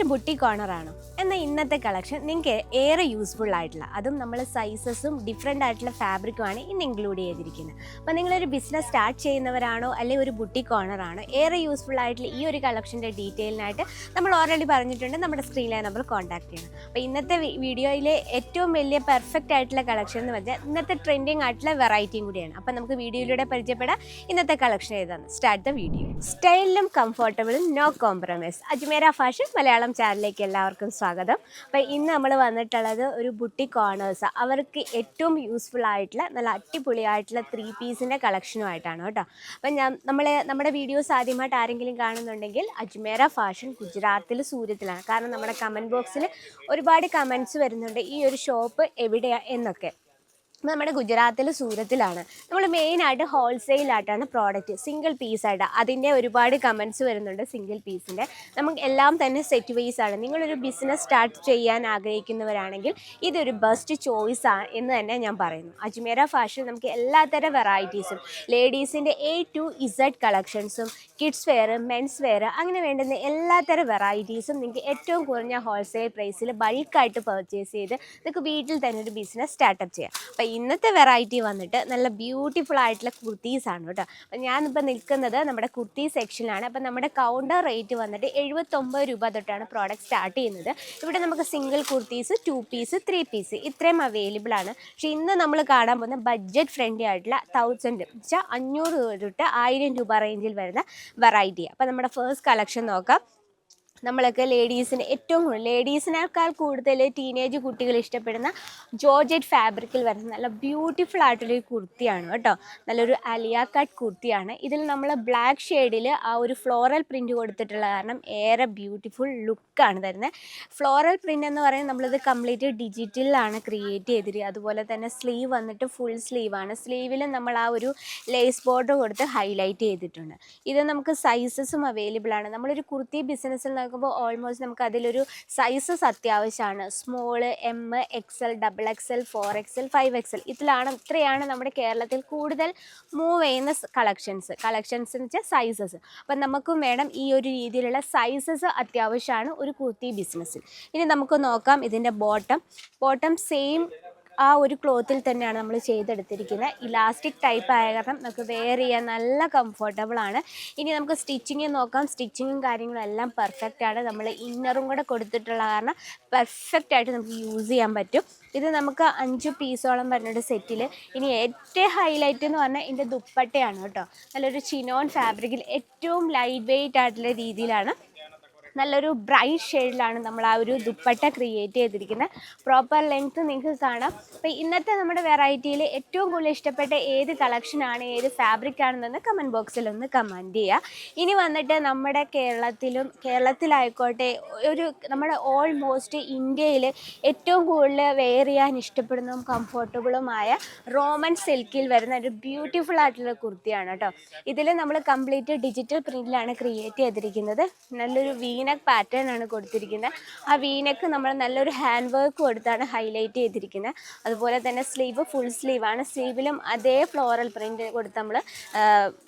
നിങ്ങളൊരു ബുട്ടി കോർണറാണോ എന്നാൽ ഇന്നത്തെ കളക്ഷൻ നിങ്ങൾക്ക് ഏറെ യൂസ്ഫുൾ ആയിട്ടുള്ള അതും നമ്മൾ സൈസസും ഡിഫറെന്റ് ആയിട്ടുള്ള ഫാബ്രിക്കുമാണ് ഇന്ന് ഇൻക്ലൂഡ് ചെയ്തിരിക്കുന്നത്. അപ്പോൾ നിങ്ങളൊരു ബിസിനസ് സ്റ്റാർട്ട് ചെയ്യുന്നവരാണോ അല്ലെങ്കിൽ ഒരു ബുട്ടി കോർണറാണോ ഏറെ യൂസ്ഫുൾ ആയിട്ടുള്ള ഈ ഒരു കളക്ഷന്റെ ഡീറ്റെയിലിനായിട്ട് നമ്മൾ ഓൾറെഡി പറഞ്ഞിട്ടുണ്ട് നമ്മുടെ സ്ക്രീനിലെ നമ്മൾ കോൺടാക്ട് ചെയ്യണം. അപ്പോൾ ഇന്നത്തെ വീഡിയോയിലെ ഏറ്റവും വലിയ പെർഫെക്റ്റ് ആയിട്ടുള്ള കളക്ഷൻ എന്ന് പറഞ്ഞാൽ ഇന്നത്തെ ട്രെൻഡിങ് ആയിട്ടുള്ള വെറൈറ്റിയും കൂടിയാണ്. അപ്പോൾ നമുക്ക് വീഡിയോയിലൂടെ പരിചയപ്പെടാം. ഇന്നത്തെ കളക്ഷൻ ഏതാണ്? സ്റ്റാർട്ട് ദ വീഡിയോ സ്റ്റൈലിലും കംഫർട്ടബിളും no compromise Ajmera fashion Malayalam ചാനലിലേക്ക് എല്ലാവർക്കും സ്വാഗതം. അപ്പോൾ ഇന്ന് നമ്മൾ വന്നിട്ടുള്ളത് ഒരു ബുട്ടി കോർണേഴ്സ് അവർക്ക് ഏറ്റവും യൂസ്ഫുൾ ആയിട്ടുള്ള നല്ല അടിപൊളിയായിട്ടുള്ള ത്രീ പീസിന്റെ കളക്ഷനുമായിട്ടാണ് കേട്ടോ. അപ്പം ഞാൻ നമ്മൾ നമ്മുടെ വീഡിയോസ് ആദ്യമായിട്ട് ആരെങ്കിലും കാണുന്നുണ്ടെങ്കിൽ അജ്മേര ഫാഷൻ ഗുജറാത്തിൽ സൂര്യത്തിലാണ് കാരണം നമ്മുടെ കമന്റ് ബോക്സിൽ ഒരുപാട് കമന്റ്സ് വരുന്നുണ്ട്. ഈ ഒരു ഷോപ്പ് എവിടെയാണ് എന്നൊക്കെ. അപ്പോൾ നമ്മുടെ ഗുജറാത്തിൽ സൂരത്തിലാണ്. നമ്മൾ മെയിനായിട്ട് ഹോൾസെയിലായിട്ടാണ് പ്രോഡക്റ്റ് സിംഗിൾ പീസായിട്ട് അതിന്റെ ഒരുപാട് കമൻസ് വരുന്നുണ്ട് സിംഗിൾ പീസിന്റെ നമുക്ക് എല്ലാം തന്നെ സെറ്റ് വൈസ് ആണ്. നിങ്ങളൊരു ബിസിനസ് സ്റ്റാർട്ട് ചെയ്യാൻ ആഗ്രഹിക്കുന്നവരാണെങ്കിൽ ഇതൊരു ബെസ്റ്റ് ചോയ്സ് ആണ് എന്ന് തന്നെ ഞാൻ പറയുന്നു. അജ്മേര ഫാഷൻ നമുക്ക് എല്ലാത്തരം വെറൈറ്റീസും ലേഡീസിന്റെ എ ടു ഇസഡ് കളക്ഷൻസും കിഡ്സ് വെയർ മെൻസ് വെയർ അങ്ങനെ വേണ്ടുന്ന എല്ലാത്തരം വെറൈറ്റീസും നിങ്ങൾക്ക് ഏറ്റവും കുറഞ്ഞ ഹോൾസെയിൽ പ്രൈസിൽ ബൾക്കായിട്ട് പർച്ചേസ് ചെയ്ത് നിങ്ങൾക്ക് വീട്ടിൽ തന്നെ ഒരു ബിസിനസ് സ്റ്റാർട്ടപ്പ് ചെയ്യാം. അപ്പോൾ ഇന്നത്തെ വെറൈറ്റി വന്നിട്ട് നല്ല ബ്യൂട്ടിഫുൾ ആയിട്ടുള്ള കുർത്തീസാണ് കേട്ടോ. അപ്പോൾ ഞാനിപ്പോൾ നിൽക്കുന്നത് നമ്മുടെ കുർത്തി സെക്ഷനിലാണ് അപ്പോൾ നമ്മുടെ കൗണ്ടർ റേറ്റ് വന്നിട്ട് എഴുപത്തൊമ്പത് രൂപ തൊട്ടാണ് പ്രോഡക്റ്റ് സ്റ്റാർട്ട് ചെയ്യുന്നത്. ഇവിടെ നമുക്ക് single kurtis two piece three piece ഇത്രയും അവൈലബിൾ ആണ്. പക്ഷേ ഇന്ന് നമ്മൾ കാണാൻ പോകുന്ന ബഡ്ജറ്റ് ഫ്രണ്ട്ലി ആയിട്ടുള്ള തൗസൻഡ് വെച്ചാൽ അഞ്ഞൂറ് തൊട്ട് ആയിരം രൂപ റേഞ്ചിൽ വരുന്ന വെറൈറ്റി അപ്പോൾ നമ്മുടെ ഫേസ്റ്റ് കളക്ഷൻ നോക്കാം. നമ്മളൊക്കെ ലേഡീസിന് ഏറ്റവും കൂടുതൽ ലേഡീസിനേക്കാൾ കൂടുതൽ ടീനേജ് കുട്ടികൾ ഇഷ്ടപ്പെടുന്ന ജോർജറ്റ് ഫാബ്രിക്കിൽ വരുന്ന നല്ല ബ്യൂട്ടിഫുൾ ആയിട്ടൊരു കുർത്തിയാണ് കേട്ടോ. നല്ലൊരു അലിയ കട്ട് കുർത്തിയാണ്. ഇതിൽ നമ്മൾ ബ്ലാക്ക് ഷെയ്ഡിൽ ആ ഒരു ഫ്ലോറൽ പ്രിന്റ് കൊടുത്തിട്ടുള്ള കാരണം ഏറെ ബ്യൂട്ടിഫുൾ ലുക്കാണ് തരുന്നത്. ഫ്ലോറൽ പ്രിന്റ് എന്ന് പറയുന്നത് നമ്മളിത് കംപ്ലീറ്റ് ഡിജിറ്റലിലാണ് ക്രിയേറ്റ് ചെയ്തിരിക്കുക അതുപോലെ തന്നെ സ്ലീവ് വന്നിട്ട് ഫുൾ സ്ലീവാണ് സ്ലീവിൽ നമ്മൾ ആ ഒരു ലേസ് ബോർഡർ കൊടുത്ത് ഹൈലൈറ്റ് ചെയ്തിട്ടുണ്ട്. ഇത് നമുക്ക് സൈസസും അവൈലബിൾ ആണ്. നമ്മളൊരു കുർത്തി ബിസിനസ്സിൽ നോക്കുമ്പോൾ ഓൾമോസ്റ്റ് നമുക്ക് അതിലൊരു സൈസസ് അത്യാവശ്യമാണ് small M X L double X L four X L five X L ഇതിലാണ് ഇത്രയാണ് നമ്മുടെ കേരളത്തിൽ കൂടുതൽ മൂവ് ചെയ്യുന്ന കളക്ഷൻസ് കളക്ഷൻസ് എന്ന് വെച്ചാൽ സൈസസ് അപ്പം നമുക്കും വേണം ഈ ഒരു രീതിയിലുള്ള സൈസസ് അത്യാവശ്യമാണ് ഒരു കുർത്തി ബിസിനസ്സിൽ ഇനി നമുക്ക് നോക്കാം ഇതിന്റെ ബോട്ടം ബോട്ടം സെയിം ആ ഒരു ക്ലോത്തിൽ തന്നെയാണ് നമ്മൾ ചെയ്തെടുത്തിരിക്കുന്നത്. ഇലാസ്റ്റിക് ടൈപ്പ് ആയ കാരണം നമുക്ക് വെയർ ചെയ്യാൻ നല്ല കംഫർട്ടബിൾ ആണ്. ഇനി നമുക്ക് സ്റ്റിച്ചിങ് നോക്കാം. സ്റ്റിച്ചിങ്ങും കാര്യങ്ങളും എല്ലാം പെർഫെക്റ്റ് ആണ്. നമ്മൾ ഇന്നറും കൂടെ കൊടുത്തിട്ടുള്ള കാരണം പെർഫെക്റ്റ് ആയിട്ട് നമുക്ക് യൂസ് ചെയ്യാൻ പറ്റും. ഇത് നമുക്ക് അഞ്ച് പീസോളം വരുന്നുണ്ട് സെറ്റിൽ ഇനി ഏറ്റവും ഹൈലൈറ്റ് എന്ന് പറഞ്ഞാൽ ഇതിന്റെ ദുപ്പട്ടയാണ് കേട്ടോ. നല്ലൊരു ചിനോൺ ഫാബ്രിക്കിൽ ഏറ്റവും ലൈറ്റ് വെയിറ്റ് ആയിട്ടുള്ള രീതിയിലാണ് നല്ലൊരു ബ്രൈറ്റ് ഷെയ്ഡിലാണ് നമ്മൾ ആ ഒരു ദുപ്പട്ട ക്രിയേറ്റ് ചെയ്തിരിക്കുന്നത് പ്രോപ്പർ ലെങ്ത്ത് നിങ്ങൾക്ക് കാണാം. അപ്പോൾ ഇന്നത്തെ നമ്മുടെ വെറൈറ്റിയിൽ ഏറ്റവും കൂടുതൽ ഇഷ്ടപ്പെട്ട ഏത് കളക്ഷനാണ് ഏത് ഫാബ്രിക് ആണെന്നൊന്ന് കമന്റ് ബോക്സിൽ ഒന്ന് കമന്റ് ചെയ്യുക ഇനി വന്നിട്ട് നമ്മുടെ കേരളത്തിലും കേരളത്തിലായിക്കോട്ടെ ഒരു നമ്മുടെ ഓൾമോസ്റ്റ് ഇന്ത്യയിൽ ഏറ്റവും കൂടുതൽ വെയർ ചെയ്യാൻ ഇഷ്ടപ്പെടുന്നതും കംഫർട്ടബിളുമായ റോമൻ സിൽക്കിൽ വരുന്ന ഒരു ബ്യൂട്ടിഫുൾ ആയിട്ടുള്ള കുർത്തിയാണ് കേട്ടോ ഇതിൽ നമ്മൾ കംപ്ലീറ്റ് ഡിജിറ്റൽ പ്രിന്റിലാണ് ക്രിയേറ്റ് ചെയ്തിരിക്കുന്നത്. നല്ലൊരു വീനക്ക് പാറ്റേൺ ആണ് കൊടുത്തിരിക്കുന്നത്. ആ വീനക്ക് നമ്മൾ നല്ലൊരു ഹാൻഡ് വർക്ക് കൊടുത്താണ് ഹൈലൈറ്റ് ചെയ്തിരിക്കുന്നത്. അതുപോലെ തന്നെ സ്ലീവ് ഫുൾ സ്ലീവാണ് സ്ലീവിലും അതേ ഫ്ലോറൽ പ്രിന്റ് കൊടുത്ത് നമ്മൾ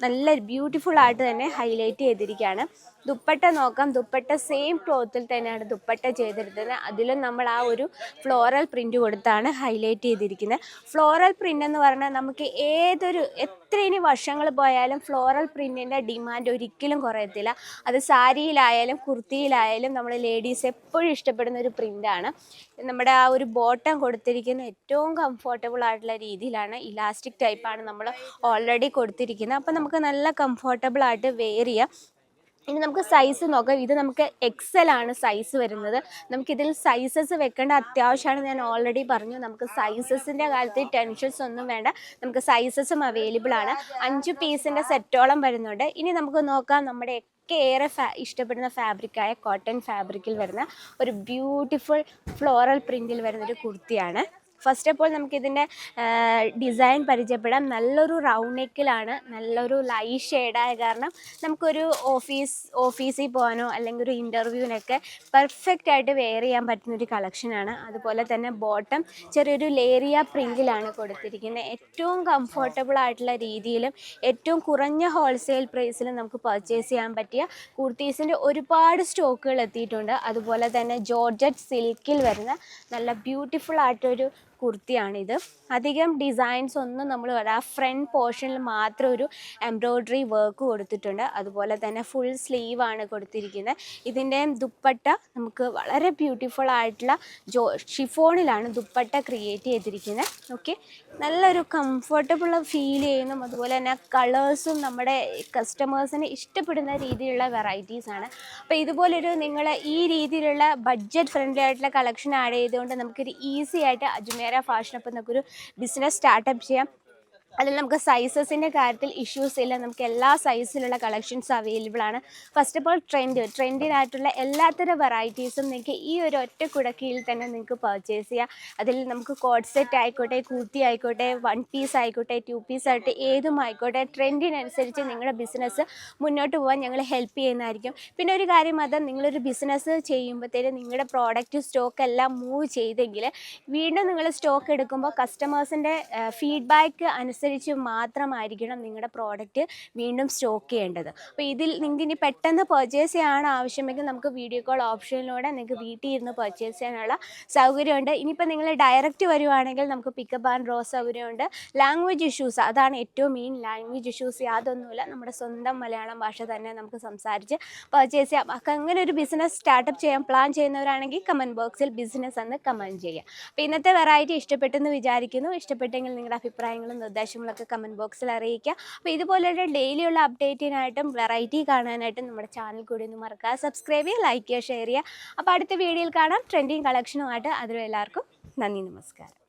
നല്ല ബ്യൂട്ടിഫുൾ ആയിട്ട് തന്നെ ഹൈലൈറ്റ് ചെയ്തിരിക്കുകയാണ്. ദുപ്പട്ട നോക്കാം. ദുപ്പട്ട സെയിം ക്ലോത്തിൽ തന്നെയാണ് ദുപ്പട്ട ചെയ്തിരുന്നത്. അതിലും നമ്മൾ ആ ഒരു ഫ്ലോറൽ പ്രിന്റ് കൊടുത്താണ് ഹൈലൈറ്റ് ചെയ്തിരിക്കുന്നത്. ഫ്ലോറൽ പ്രിന്റ് എന്ന് പറഞ്ഞാൽ നമുക്ക് ഏതൊരു എത്ര ഇനി വർഷങ്ങൾ പോയാലും ഫ്ലോറൽ പ്രിന്റിന്റെ ഡിമാൻഡ് ഒരിക്കലും കുറയത്തില്ല. അത് സാരിയിലായാലും കുർത്തിയിലായാലും നമ്മൾ ലേഡീസ് എപ്പോഴും ഇഷ്ടപ്പെടുന്ന ഒരു പ്രിന്റാണ് നമ്മുടെ ആ ഒരു ബോട്ടം കൊടുത്തിരിക്കുന്ന ഏറ്റവും കംഫർട്ടബിൾ ആയിട്ടുള്ള രീതിയിലാണ് ഇലാസ്റ്റിക് ടൈപ്പാണ് നമ്മൾ ഓൾറെഡി കൊടുത്തിരിക്കുന്നത്. അപ്പോൾ നമുക്ക് നല്ല കംഫർട്ടബിൾ ആയിട്ട് വെയർ ചെയ്യാം. ഇനി നമുക്ക് സൈസ് നോക്കാം. ഇത് നമുക്ക് എക്സൽ ആണ് സൈസ് വരുന്നത്. നമുക്കിതിൽ സൈസസ് വെക്കേണ്ട അത്യാവശ്യമാണ് ഞാൻ ഓൾറെഡി പറഞ്ഞു. നമുക്ക് സൈസസിന്റെ കാര്യത്തിൽ ടെൻഷൻസ് ഒന്നും വേണ്ട. നമുക്ക് സൈസസും അവൈലബിൾ ആണ്. അഞ്ച് പീസിന്റെ സെറ്റോളം വരുന്നുണ്ട്. ഇനി നമുക്ക് നോക്കാം നമ്മുടെ ഒക്കെ ഏറെ ഫാ ഇഷ്ടപ്പെടുന്ന ഫാബ്രിക്കായ കോട്ടൺ ഫാബ്രിക്കിൽ വരുന്ന ഒരു ബ്യൂട്ടിഫുൾ ഫ്ലോറൽ പ്രിന്റിൽ വരുന്നൊരു കുർത്തിയാണ്. ഫസ്റ്റ് ഓഫ് ഓൾ നമുക്കിതിന്റെ ഡിസൈൻ പരിചയപ്പെടാം. നല്ലൊരു റൗണ്ട് നെക്കിലാണ് നല്ലൊരു ലൈറ്റ് ഷെയ്ഡായ കാരണം നമുക്കൊരു ഓഫീസ് ഓഫീസിൽ പോകാനോ അല്ലെങ്കിൽ ഒരു ഇന്റർവ്യൂവിനൊക്കെ പെർഫെക്റ്റ് ആയിട്ട് വെയർ ചെയ്യാൻ പറ്റുന്ന ഒരു കളക്ഷനാണ് അതുപോലെ തന്നെ ബോട്ടം ചെറിയൊരു ലേറിയ പ്രിന്റിലാണ് കൊടുത്തിരിക്കുന്നത്. ഏറ്റവും കംഫർട്ടബിൾ ആയിട്ടുള്ള രീതിയിലും ഏറ്റവും കുറഞ്ഞ ഹോൾസെയിൽ പ്രൈസിലും നമുക്ക് പർച്ചേസ് ചെയ്യാൻ പറ്റിയ കുർത്തീസിന്റെ ഒരുപാട് സ്റ്റോക്കുകൾ എത്തിയിട്ടുണ്ട്. അതുപോലെ തന്നെ ജോർജറ്റ് സിൽക്കിൽ വരുന്ന നല്ല ബ്യൂട്ടിഫുൾ ആയിട്ടൊരു കുർത്തിയാണിത്. അധികം ഡിസൈൻസ് ഒന്നും നമ്മൾ ആ ഫ്രണ്ട് പോർഷനിൽ മാത്രം ഒരു എംബ്രോയ്ഡറി വർക്ക് കൊടുത്തിട്ടുണ്ട്. അതുപോലെ തന്നെ ഫുൾ സ്ലീവാണ് കൊടുത്തിരിക്കുന്നത്. ഇതിന്റെ ദുപ്പട്ട നമുക്ക് വളരെ ബ്യൂട്ടിഫുൾ ആയിട്ടുള്ള ജോ ഷിഫോണിലാണ് ദുപ്പട്ട ക്രിയേറ്റ് ചെയ്തിരിക്കുന്നത്. ഓക്കെ നല്ലൊരു കംഫർട്ടബിൾ ഫീൽ ചെയ്യുന്നു. അതുപോലെ തന്നെ കളേഴ്സും നമ്മുടെ കസ്റ്റമേഴ്സിന് ഇഷ്ടപ്പെടുന്ന രീതിയിലുള്ള വെറൈറ്റീസ് ആണ്. അപ്പോൾ ഇതുപോലൊരു നിങ്ങൾ ഈ രീതിയിലുള്ള ബഡ്ജറ്റ് ഫ്രണ്ട്ലി ആയിട്ടുള്ള കളക്ഷൻ ആഡ് ചെയ്തുകൊണ്ട് നമുക്കൊരു ഈസി ആയിട്ട് അജ്മേര ഫാഷൻ അപ്പം നമുക്കൊരു ബിസിനസ് സ്റ്റാർട്ടപ്പ് ചെയ്യാം. അതിൽ നമുക്ക് സൈസസിന്റെ കാര്യത്തിൽ ഇഷ്യൂസ് ഇല്ല. നമുക്ക് എല്ലാ സൈസിലുള്ള കളക്ഷൻസ് അവൈലബിൾ ആണ്. ഫസ്റ്റ് ഓഫ് ഓൾ ട്രെൻഡ് ട്രെൻഡിനായിട്ടുള്ള എല്ലാത്തരം വെറൈറ്റീസും നിങ്ങൾക്ക് ഈ ഒരു ഒറ്റ കുടക്കിയിൽ തന്നെ നിങ്ങൾക്ക് പർച്ചേസ് ചെയ്യാം. അതിൽ നമുക്ക് കോഡ് സെറ്റ് ആയിക്കോട്ടെ കൂർത്തി ആയിക്കോട്ടെ വൺ പീസ് ആയിക്കോട്ടെ ടു പീസ് ആയിട്ട് ഏതും ആയിക്കോട്ടെ ട്രെൻഡിനനുസരിച്ച് നിങ്ങളുടെ ബിസിനസ് മുന്നോട്ട് പോകാൻ ഞങ്ങൾ ഹെൽപ്പ് ചെയ്യുന്നതായിരിക്കും. പിന്നെ ഒരു കാര്യം അത് നിങ്ങളൊരു ബിസിനസ് ചെയ്യുമ്പോഴത്തേക്കും നിങ്ങളുടെ പ്രോഡക്റ്റ് സ്റ്റോക്ക് എല്ലാം മൂവ് ചെയ്തെങ്കിൽ വീണ്ടും നിങ്ങൾ സ്റ്റോക്ക് എടുക്കുമ്പോൾ കസ്റ്റമേഴ്സിന്റെ ഫീഡ്ബാക്ക് അനുസരിച്ച് മാത്രമായിരിക്കണം നിങ്ങളുടെ പ്രോഡക്റ്റ് വീണ്ടും സ്റ്റോക്ക് ചെയ്യേണ്ടത്. അപ്പോൾ ഇതിൽ നിങ്ങൾക്ക് ഇനി പെട്ടെന്ന് പർച്ചേസ് ചെയ്യാൻ ആവശ്യമെങ്കിൽ നമുക്ക് വീഡിയോ കോൾ ഓപ്ഷനിലൂടെ നിങ്ങൾക്ക് വീട്ടിൽ ഇരുന്ന് പർച്ചേസ് ചെയ്യാനുള്ള സൗകര്യമുണ്ട്. ഇനിയിപ്പോൾ നിങ്ങൾ ഡയറക്റ്റ് വരുവാണെങ്കിൽ നമുക്ക് പിക്കപ്പ് ആൻഡ് ഡ്രോ സൗകര്യമുണ്ട്. ലാംഗ്വേജ് ഇഷ്യൂസ് അതാണ് ഏറ്റവും മെയിൻ ലാംഗ്വേജ് ഇഷ്യൂസ് യാതൊന്നുമില്ല നമ്മുടെ സ്വന്തം മലയാളം ഭാഷ തന്നെ നമുക്ക് സംസാരിച്ച് പർച്ചേസ് ചെയ്യാം. അപ്പം അങ്ങനെ ഒരു ബിസിനസ് സ്റ്റാർട്ടപ്പ് ചെയ്യാൻ പ്ലാൻ ചെയ്യുന്നവരാണെങ്കിൽ കമന്റ് ബോക്സിൽ ബിസിനസ് എന്ന് കമന്റ് ചെയ്യുക. അപ്പോൾ ഇന്നത്തെ വെറൈറ്റി ഇഷ്ടപ്പെട്ടെന്ന് വിചാരിക്കുന്നു. ഇഷ്ടപ്പെട്ടെങ്കിൽ നിങ്ങളുടെ അഭിപ്രായങ്ങളും നിർദ്ദേശങ്ങളൊക്കെ കമന്റ് ബോക്സിൽ അറിയിക്കുക. അപ്പോൾ ഇതുപോലെയുള്ള ഡെയിലിയുള്ള അപ്ഡേറ്റിനായിട്ടും വെറൈറ്റി കാണാനായിട്ടും നമ്മുടെ ചാനൽ കൂടി ഒന്ന് മറക്കുക സബ്സ്ക്രൈബ് ചെയ്യുക ലൈക്ക് ചെയ്യുക ഷെയർ ചെയ്യുക. അപ്പോൾ അടുത്ത വീഡിയോയിൽ കാണാം. ട്രെൻഡിങ് കളക്ഷനുമായിട്ട് അതിലും എല്ലാവർക്കും നന്ദി നമസ്കാരം.